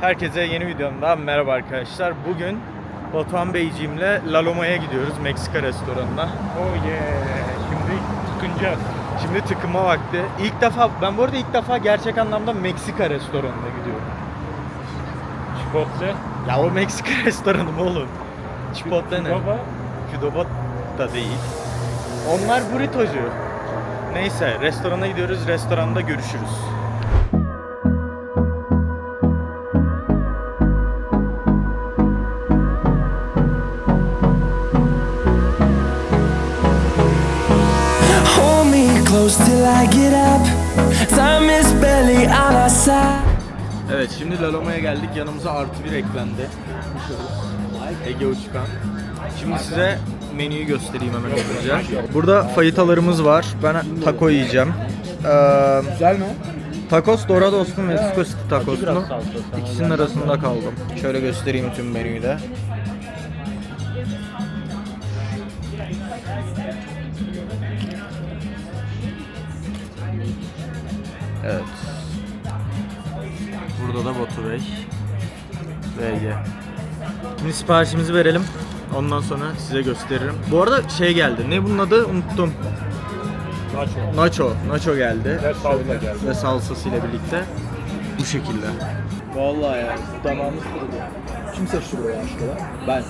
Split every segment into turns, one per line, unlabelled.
Herkese yeni videomdan merhaba arkadaşlar. Bugün Batuhan Beyciğimle Laloma'ya gidiyoruz Meksika restoranına.
Oh yeah. Şimdi tıkınacağız.
Şimdi tıkınma vakti. İlk defa, ben bu arada ilk defa gerçek anlamda Meksika restoranına gidiyorum.
Chipotle.
Ya o Meksika restoranı mı oğlum? Chipotle ne?
Baba.
Qdoba da değil. Onlar burritocu. Neyse restorana gidiyoruz. Restoranda görüşürüz.
Close till I get up. Time is barely on our side.
Evet şimdi Laloma'ya geldik. Yanımıza artı bir eklendi. Ege Uçkan. Şimdi size menüyü göstereyim hemen hızlıca. Burada fayitalarımız var. Ben taco yiyeceğim. Ee,
Güzel mi?
tacos Dorados mu Mexico City tacos
biraz
mu?
salça, sana
İkisinin arasında kaldım. Şöyle göstereyim tüm menüyü de. Evet. Burada da Batu Bey. Ege. Şimdi siparişimizi verelim. Ondan sonra size gösteririm. Bu arada şey geldi. Ne bunun adı? Unuttum.
Nacho.
Nacho. Nacho geldi.
Ve salça geldi.
Ve salsası ile birlikte. Bu şekilde. Vallahi ya damağımız kurudu.
Kim seçti burayı aşkına? Ben.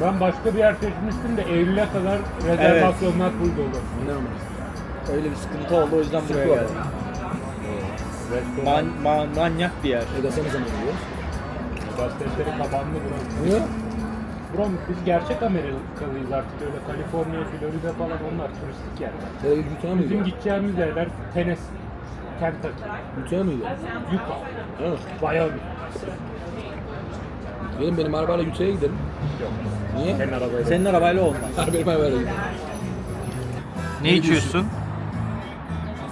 Ben başka bir yer seçmiştim de Eylül'e kadar rezervasyonlar full dolu.
İnanamıyorum.
Öyle bir sıkıntı oldu o yüzden buraya geldim. Man, ma- manyak bir yer.
Edas'a ne zaman gidiyoruz?
Gazetecileri kapandı burası.
Niye?
Bro biz gerçek Amerikalıyız artık öyle Kaliforniya, Florida falan onlar turistik yerler.
Sen Utah'a mı
Bizim gideceğimiz yerler Tennessee, Kentucky,
Utah'a mı gidiyorsun?
Utah,
Evet.
Wyoming.
Benim benim arabayla Utah'a gidelim.
Yok.
Niye?
Senin arabayla.
Senin arabayla olmaz.
benim arabayla gidelim.
Ne içiyorsun?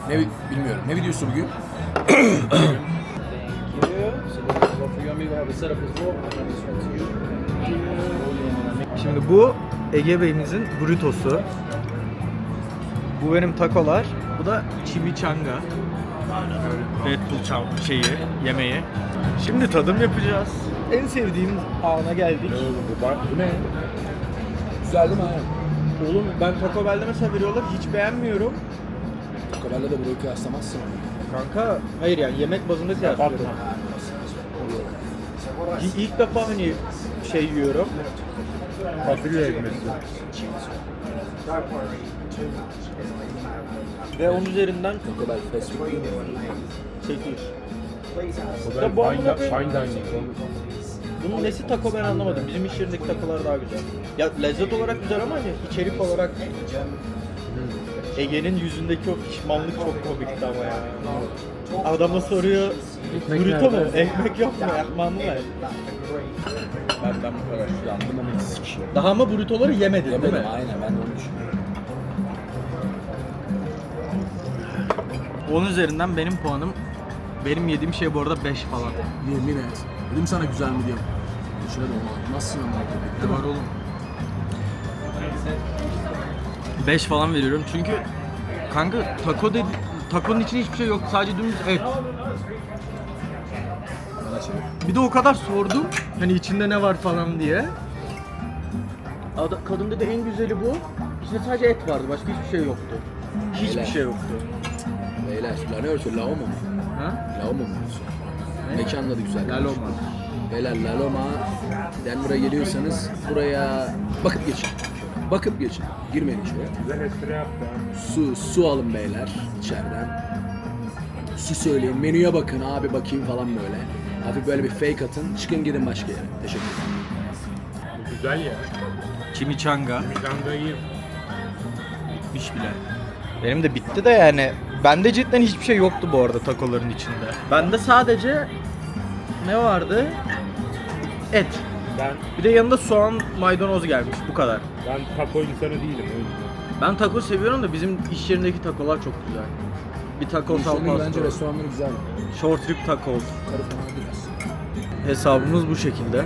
Ne bilmiyorum. Ne videosu bugün?
Şimdi bu Ege Bey'imizin burritosu. Bu benim takolar. Bu da chimichanga. Red Bull çam- şeyi, yemeği. Şimdi tadım yapacağız. En sevdiğim ana geldik.
Bu, bar, bu ne?
Güzel değil mi?
Oğlum ben Taco Bell'de mesela veriyorlar hiç beğenmiyorum.
Kabel'le de burayı kıyaslamazsın.
Kanka hayır yani yemek bazında kıyaslıyorum. İ- İlk defa hani şey yiyorum.
Fasulye ekmesi.
Ve onun üzerinden
Kabel fast food değil mi?
8.
Bu
Ya bu
fine,
amına koyayım.
fine dining.
Bunun nesi taco ben anlamadım. Bizim iş yerindeki takolar daha güzel. Ya lezzet olarak güzel ama hani içerik olarak Ege'nin yüzündeki o pişmanlık çok komikti ama ya. Adama soruyor, burrito mu?
nerede?"
Ekmek yok mu? Ekmeğin mi var? Benden bu kadar.
Ama sikişiyor.
Daha mı burritoları yemedin değil mi?
aynen ben de onu düşünüyorum.
10 üzerinden benim puanım, benim yediğim şey bu arada 5 falan.
Yemin et. Dedim sana güzel mi diyorum. Şöyle de olmaz. Nasıl ama?
Ne var oğlum? 5 falan veriyorum çünkü kanka taco dedi taconun içinde hiçbir şey yok sadece dümdüz et. Bir de o kadar sordum hani içinde ne var falan diye. Ada, kadın dedi en güzeli bu. İçinde sadece et vardı başka hiçbir şey yoktu. Hiçbir şey yoktu.
Beyler. La ne ölçüyor? Lavo mu?
Ha?
Lavo mu ölçüyor? Mekan da güzel.
La Loma.
Beyler La Loma. Denver'a geliyorsanız buraya bakıp geçin. Bakıp geçin. Girmeyin içeri.
Güzel espri yaptı ha.
Su, su alın beyler içeriden. Su söyleyin. Menüye bakın abi bakayım falan böyle. Hafif böyle bir fake atın. Çıkın gidin başka yere. Teşekkür ederim.
Güzel ya.
Chimichanga.
Mizandayı
Bitmiş bile. Benim de bitti de yani. Bende cidden hiçbir şey yoktu bu arada takoların içinde. Bende sadece ne vardı? Et.
ben
Bir de yanında soğan, maydanoz gelmiş. Bu kadar.
ben taco insanı değilim yüzden.
Ben taco seviyorum da bizim iş yerindeki takolar çok güzel. Bir taco
İşlerinin bence
salpasto.
restoranları güzel.
Short rib tacos.
Karı falan biraz.
Hesabımız bu şekilde.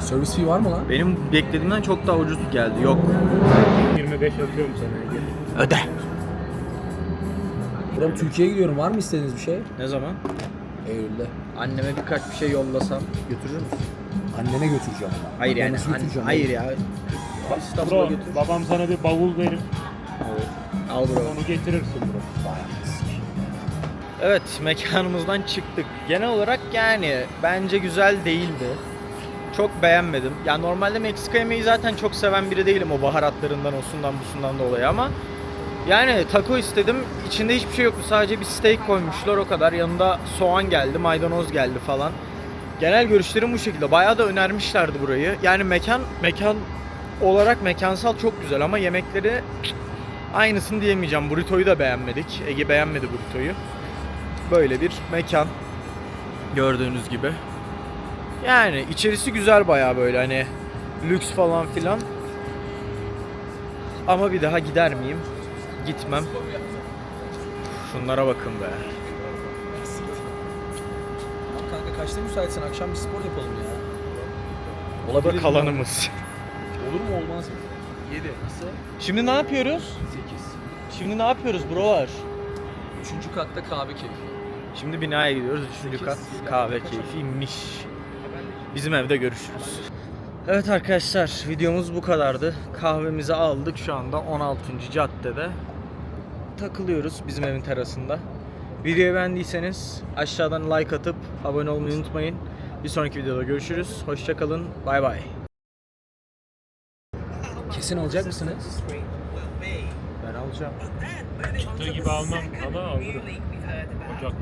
Servis fee var mı lan?
Benim beklediğimden çok daha ucuz geldi. Yok.
25 atıyorum sana Ege.
Öde.
Buram Türkiye'ye gidiyorum. Var mı istediğiniz bir şey?
Ne zaman?
Eylül'de.
Anneme birkaç bir şey yollasam götürür müsün?
Annene götüreceğim ama.
Hayır yani.
nasıl
anne-
götüreceğim
hayır ya. İstanbul'a
Bro,
götür.
babam sana bir bavul verir.
Al bro.
Onu getirirsin bro.
Evet mekanımızdan çıktık. Genel olarak yani bence güzel değildi. Çok beğenmedim. Ya normalde Meksika yemeği zaten çok seven biri değilim o baharatlarından, osundan, busundan dolayı ama yani taco istedim. İçinde hiçbir şey yoktu. Sadece bir steak koymuşlar o kadar. Yanında soğan geldi, maydanoz geldi falan. Genel görüşlerim bu şekilde. Bayağı da önermişlerdi burayı. Yani mekan mekan olarak mekansal çok güzel ama yemekleri aynısını diyemeyeceğim. Burrito'yu da beğenmedik. Ege beğenmedi burrito'yu. Böyle bir mekan. Gördüğünüz gibi. Yani içerisi güzel bayağı böyle hani lüks falan filan. Ama bir daha gider miyim? Gitmem. Şunlara bakın be.
Kanka kaçta müsaitsin? Akşam bir spor yapalım ya.
Bu da kalanımız.
Olur mu olmaz mı? 7. Nasıl?
Şimdi ne yapıyoruz?
8.
Şimdi ne yapıyoruz brolar?
Üçüncü katta kahve keyfi.
Şimdi binaya gidiyoruz. Üçüncü kat kahve keyfiymiş. Bizim evde görüşürüz. Evet arkadaşlar videomuz bu kadardı. Kahvemizi aldık şu anda 16. caddede. Takılıyoruz bizim evin terasında. Videoyu beğendiyseniz aşağıdan like atıp abone olmayı unutmayın. Bir sonraki videoda görüşürüz. Hoşçakalın. Bay bay.
Kesin alacak mısınız?
Ben alacağım.
Çıktığı gibi almam ama alırım. Ocak.